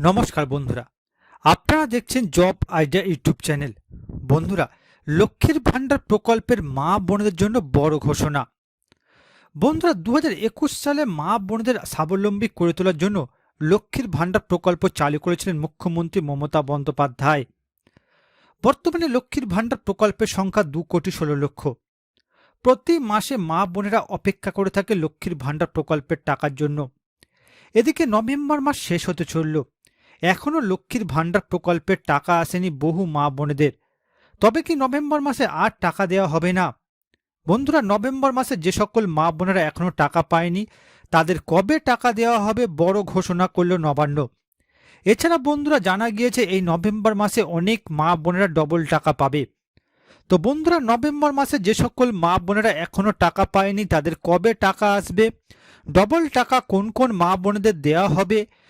নমস্কার বন্ধুরা। আপনারা দেখছেন জব আইডিয়া ইউটিউব চ্যানেল। বন্ধুরা, লক্ষ্মীর ভাণ্ডার প্রকল্পের মা বোনদের জন্য বড় ঘোষণা। বন্ধুরা দু সালে মা বোনদের স্বাবলম্বী করে তোলার জন্য লক্ষ্মীর ভাণ্ডার প্রকল্প চালু করেছিলেন মুখ্যমন্ত্রী মমতা বন্দ্যোপাধ্যায়। বর্তমানে লক্ষ্মীর ভাণ্ডার প্রকল্পের সংখ্যা দু কোটি ষোলো লক্ষ। প্রতি মাসে মা বোনেরা অপেক্ষা করে থাকে লক্ষ্মীর ভাণ্ডার প্রকল্পের টাকার জন্য। এদিকে নভেম্বর মাস শেষ হতে চলল। এখনও লক্ষ্মীর ভাণ্ডার প্রকল্পের টাকা আসেনি বহু মা বোনেদের। তবে কি নভেম্বর মাসে আর টাকা দেওয়া হবে না? বন্ধুরা, নভেম্বর মাসে যে সকল মা বোনেরা এখনও টাকা পায়নি, তাদের কবে টাকা দেওয়া হবে বড় ঘোষণা করল নবান্ন। এছাড়া বন্ধুরা, জানা গিয়েছে এই নভেম্বর মাসে অনেক মা বোনেরা ডবল টাকা পাবে। তো বন্ধুরা, নভেম্বর মাসে যে সকল মা বোনেরা এখনও টাকা পায়নি, তাদের কবে টাকা আসবে? ডবল টাকা কোন কোন মা বোনেদের দেওয়া হবে?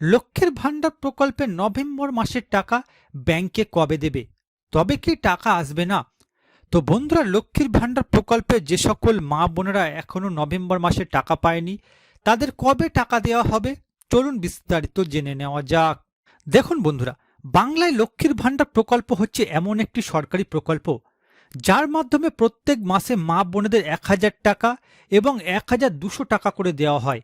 লক্ষ্যের ভাণ্ডার প্রকল্পে নভেম্বর মাসের টাকা ব্যাংকে কবে দেবে? তবে কি টাকা আসবে না? তো বন্ধুরা, লক্ষ্মীর ভাণ্ডার প্রকল্পে যে সকল মা বোনেরা এখনও নভেম্বর মাসে টাকা পায়নি, তাদের কবে টাকা দেওয়া হবে? চলুন বিস্তারিত জেনে নেওয়া যাক। দেখুন বন্ধুরা, বাংলায় লক্ষ্মীর ভাণ্ডার প্রকল্প হচ্ছে এমন একটি সরকারি প্রকল্প, যার মাধ্যমে প্রত্যেক মাসে মা বোনেদের এক হাজার টাকা এবং এক হাজার দুশো টাকা করে দেওয়া হয়।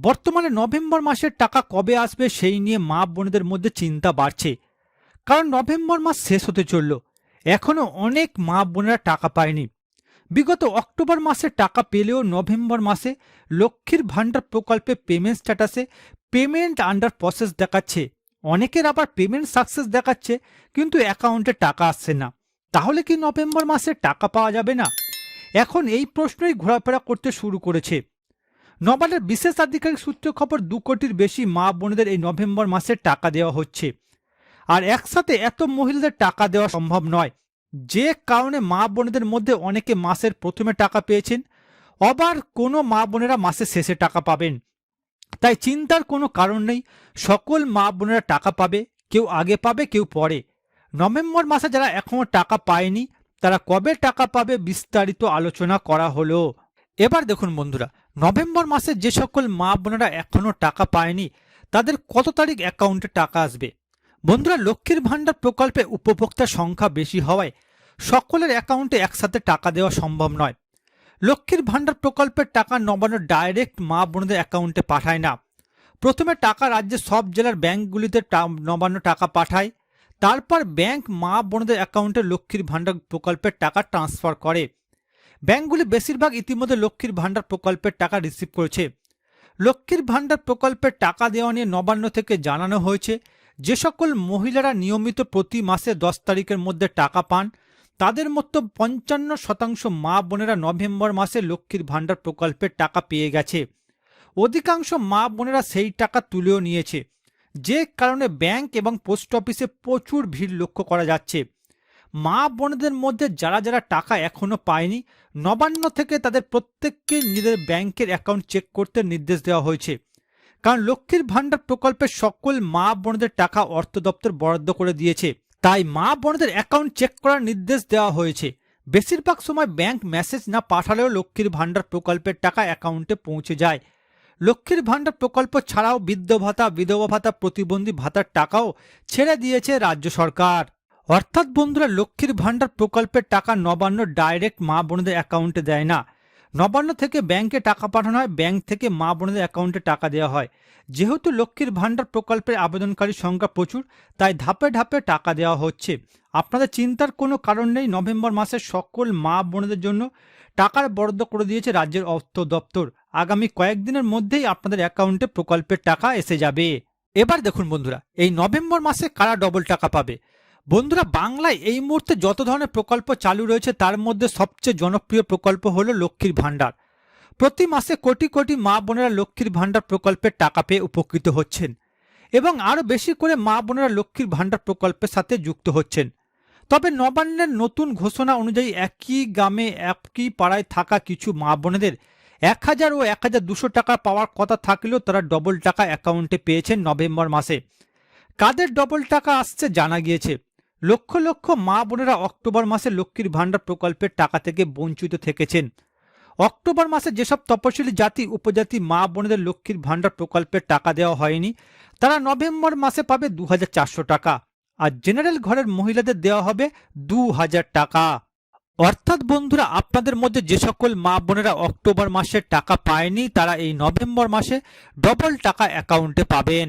বর্তমানে নভেম্বর মাসের টাকা কবে আসবে সেই নিয়ে মা বোনেদের মধ্যে চিন্তা বাড়ছে। কারণ নভেম্বর মাস শেষ হতে চলল। এখনও অনেক মা বোনেরা টাকা পায়নি। বিগত অক্টোবর মাসে টাকা পেলেও নভেম্বর মাসে লক্ষ্মীর ভাণ্ডার প্রকল্পে পেমেন্ট স্ট্যাটাসে পেমেন্ট আন্ডার প্রসেস দেখাচ্ছে। অনেকের আবার পেমেন্ট সাকসেস দেখাচ্ছে, কিন্তু অ্যাকাউন্টে টাকা আসছে না। তাহলে কি নভেম্বর মাসে টাকা পাওয়া যাবে না? এখন এই প্রশ্নই ঘোরাফেরা করতে শুরু করেছে। নবান্নের বিশেষ আধিকারিক সূত্র খবর, দু কোটির বেশি মা বোনেদের এই নভেম্বর মাসে টাকা দেওয়া হচ্ছে। আর একসাথে এত মহিলাদের টাকা দেওয়া সম্ভব নয়। যে কারণে মা বোনেদের মধ্যে অনেকে মাসের প্রথমে টাকা পেয়েছেন, আবার কোনো মা বোনেরা মাসের শেষে টাকা পাবেন। তাই চিন্তার কোনো কারণ নেই, সকল মা বোনেরা টাকা পাবে, কেউ আগে পাবে, কেউ পরে। নভেম্বর মাসে যারা এখনও টাকা পায়নি, তারা কবে টাকা পাবে বিস্তারিত আলোচনা করা হলো। এবার দেখুন বন্ধুরা নভেম্বর মাসে যে সকল মা বোনেরা এখনও টাকা পায়নি, তাদের কত তারিখ অ্যাকাউন্টে টাকা আসবে? বন্ধুরা, লক্ষ্মীর ভাণ্ডার প্রকল্পে উপভোক্তার সংখ্যা বেশি হওয়ায় সকলের অ্যাকাউন্টে একসাথে টাকা দেওয়া সম্ভব নয়। লক্ষ্মীর ভাণ্ডার প্রকল্পের টাকা নবান্ন ডাইরেক্ট মা বোনদের অ্যাকাউন্টে পাঠায় না। প্রথমে টাকা রাজ্যের সব জেলার ব্যাংকগুলিতে নবান্ন টাকা পাঠায়, তারপর ব্যাংক মা বোনদের অ্যাকাউন্টে লক্ষ্মীর ভাণ্ডার প্রকল্পের টাকা ট্রান্সফার করে। ব্যাংকগুলি বেশিরভাগ ইতিমধ্যে লক্ষ্মীর ভাণ্ডার প্রকল্পের টাকা রিসিভ করেছে। লক্ষ্মীর ভাণ্ডার প্রকল্পের টাকা দেওয়া নিয়ে নবান্ন থেকে জানানো হয়েছে, যে সকল মহিলারা নিয়মিত প্রতি মাসে দশ তারিখের মধ্যে টাকা পান, তাদের মতো পঞ্চান্ন শতাংশ মা বোনেরা নভেম্বর মাসে লক্ষ্মীর ভাণ্ডার প্রকল্পের টাকা পেয়ে গেছে। অধিকাংশ মা বোনেরা সেই টাকা তুলেও নিয়েছে, যে কারণে ব্যাংক এবং পোস্ট অফিসে প্রচুর ভিড় লক্ষ্য করা যাচ্ছে। মা বোনদের মধ্যে যারা যারা টাকা এখনও পায়নি, নবান্ন থেকে তাদের প্রত্যেককে নিজেদের ব্যাংকের অ্যাকাউন্ট চেক করতে নির্দেশ দেওয়া হয়েছে। কারণ লক্ষ্মীর ভাণ্ডার প্রকল্পে সকল মা বোনদের টাকা অর্থ দপ্তর বরাদ্দ করে দিয়েছে। তাই মা বোনদের অ্যাকাউন্ট চেক করার নির্দেশ দেওয়া হয়েছে। বেশিরভাগ সময় ব্যাংক মেসেজ না পাঠালেও লক্ষ্মীর ভাণ্ডার প্রকল্পের টাকা অ্যাকাউন্টে পৌঁছে যায়। লক্ষ্মীর ভাণ্ডার প্রকল্প ছাড়াও বৃদ্ধ ভাতা, বিধবা ভাতা প্রতিবন্ধী ভাতার টাকাও ছেড়ে দিয়েছে রাজ্য সরকার। অর্থাৎ বন্ধুরা, লক্ষ্মীর ভাণ্ডার প্রকল্পের টাকা নবান্ন ডাইরেক্ট মা বোনদের অ্যাকাউন্টে দেয় না। নবান্ন থেকে ব্যাংকে টাকা পাঠানো হয়, ব্যাংক থেকে মা বোনদের অ্যাকাউন্টে টাকা দেওয়া হয়। যেহেতু লক্ষ্মীর ভাণ্ডার প্রকল্পের আবেদনকারী সংখ্যা প্রচুর, তাই ধাপে ধাপে টাকা দেওয়া হচ্ছে। আপনাদের চিন্তার কোনো কারণ নেই, নভেম্বর মাসে সকল মা বোনদের জন্য টাকার বরাদ্দ করে দিয়েছে রাজ্যের অর্থ দপ্তর। আগামী কয়েকদিনের মধ্যেই আপনাদের অ্যাকাউন্টে প্রকল্পের টাকা এসে যাবে। এবার দেখুন বন্ধুরা, এই নভেম্বর মাসে কারা ডবল টাকা পাবে? বন্ধুরা, বাংলায় এই মুহূর্তে যত ধরনের প্রকল্প চালু রয়েছে, তার মধ্যে সবচেয়ে জনপ্রিয় প্রকল্প হলো লক্ষ্মীর ভাণ্ডার। প্রতি মাসে কোটি কোটি মা বোনেরা লক্ষ্মীর ভাণ্ডার প্রকল্পের টাকা পেয়ে উপকৃত হচ্ছেন এবং আরও বেশি করে মা বোনেরা লক্ষ্মীর ভাণ্ডার প্রকল্পের সাথে যুক্ত হচ্ছেন। তবে নবান্নের নতুন ঘোষণা অনুযায়ী একই গ্রামে একই পাড়ায় থাকা কিছু মা বোনেদের এক হাজার ও এক হাজার দুশো টাকা পাওয়ার কথা থাকলেও তারা ডবল টাকা অ্যাকাউন্টে পেয়েছেন নভেম্বর মাসে। কাদের ডবল টাকা আসছে জানা গিয়েছে। লক্ষ লক্ষ মা বোনেরা অক্টোবর মাসে লক্ষ্মীর ভাণ্ডার প্রকল্পের টাকা থেকে বঞ্চিত থেকেছেন। অক্টোবর মাসে যেসব তপশিলি জাতি, উপজাতি মা বোনেদের লক্ষ্মীর ভাণ্ডার প্রকল্পের টাকা দেওয়া হয়নি, তারা নভেম্বর মাসে পাবে দু হাজার চারশো টাকা আর জেনারেল ঘরের মহিলাদের দেওয়া হবে দু হাজার টাকা। অর্থাৎ বন্ধুরা, আপনাদের মধ্যে যে সকল মা বোনেরা অক্টোবর মাসে টাকা পায়নি, তারা এই নভেম্বর মাসে ডবল টাকা অ্যাকাউন্টে পাবেন।